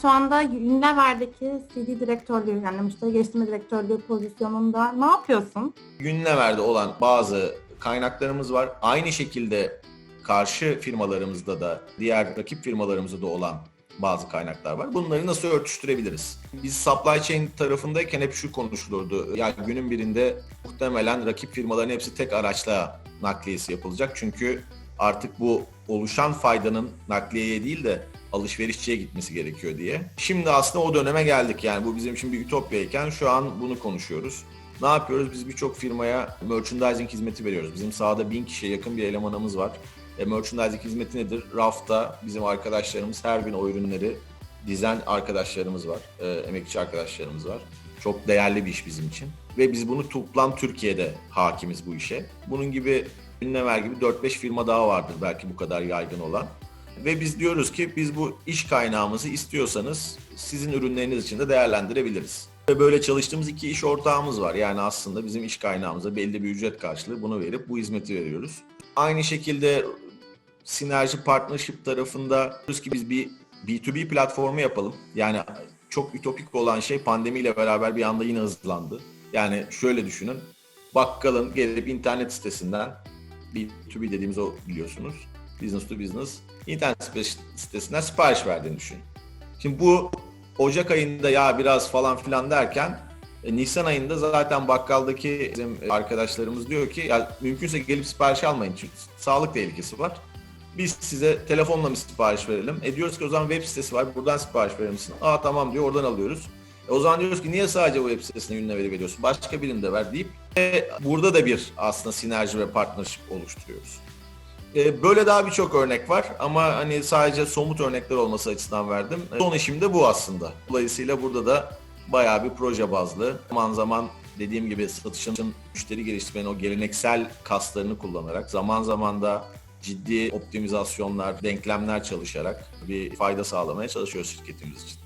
Şu anda Unilever'deki CD direktörlüğü yani müşteri geliştirme direktörlüğü pozisyonunda ne yapıyorsun? Günlever'de olan bazı kaynaklarımız var. Aynı şekilde karşı firmalarımızda da diğer rakip firmalarımızda da olan bazı kaynaklar var. Bunları nasıl örtüştürebiliriz? Biz supply chain tarafındayken hep şu konuşulurdu. Ya günün birinde muhtemelen rakip firmaların hepsi tek araçla nakliyesi yapılacak. Çünkü artık bu oluşan faydanın nakliyeye değil de alışverişçiye gitmesi gerekiyor diye. Şimdi aslında o döneme geldik. Yani bu bizim için bir ütopyayken şu an bunu konuşuyoruz. Ne yapıyoruz? Biz birçok firmaya merchandising hizmeti veriyoruz. Bizim sahada bin kişiye yakın bir elemanımız var. E, merchandising hizmeti nedir? Rafta bizim arkadaşlarımız her gün o ürünleri dizen arkadaşlarımız var. E, emekçi arkadaşlarımız var. Çok değerli bir iş bizim için. Ve biz bunu toplam Türkiye'de hakimiz bu işe. Bunun gibi Ünlever gibi 4-5 firma daha vardır belki bu kadar yaygın olan. Ve biz diyoruz ki biz bu iş kaynağımızı istiyorsanız sizin ürünleriniz için de değerlendirebiliriz. Ve böyle çalıştığımız iki iş ortağımız var. Yani aslında bizim iş kaynağımıza belli bir ücret karşılığı bunu verip bu hizmeti veriyoruz. Aynı şekilde Sinerji Partnership tarafında diyoruz ki biz bir B2B platformu yapalım. Yani çok ütopik olan şey pandemiyle beraber bir anda yine hızlandı. Yani şöyle düşünün. Bakkalın gelip internet sitesinden B2B dediğimiz o biliyorsunuz. Business to business. internet sitesinden sipariş verdiğini düşünün. Şimdi bu Ocak ayında ya biraz falan filan derken e, Nisan ayında zaten bakkaldaki bizim arkadaşlarımız diyor ki ya mümkünse gelip sipariş almayın çünkü sağlık tehlikesi var. Biz size telefonla mı sipariş verelim? E diyoruz ki o zaman web sitesi var buradan sipariş verir misin? Aa tamam diyor oradan alıyoruz. E o zaman diyoruz ki niye sadece o web sitesine ürüne veri veriyorsun? Başka birinde ver deyip e, burada da bir aslında sinerji ve partnership oluşturuyoruz. E, böyle daha birçok örnek var ama hani sadece somut örnekler olması açısından verdim. Son işim de bu aslında. Dolayısıyla burada da bayağı bir proje bazlı. Zaman zaman dediğim gibi satışın müşteri geliştirmenin o geleneksel kaslarını kullanarak zaman zaman da ciddi optimizasyonlar, denklemler çalışarak bir fayda sağlamaya çalışıyoruz şirketimiz için.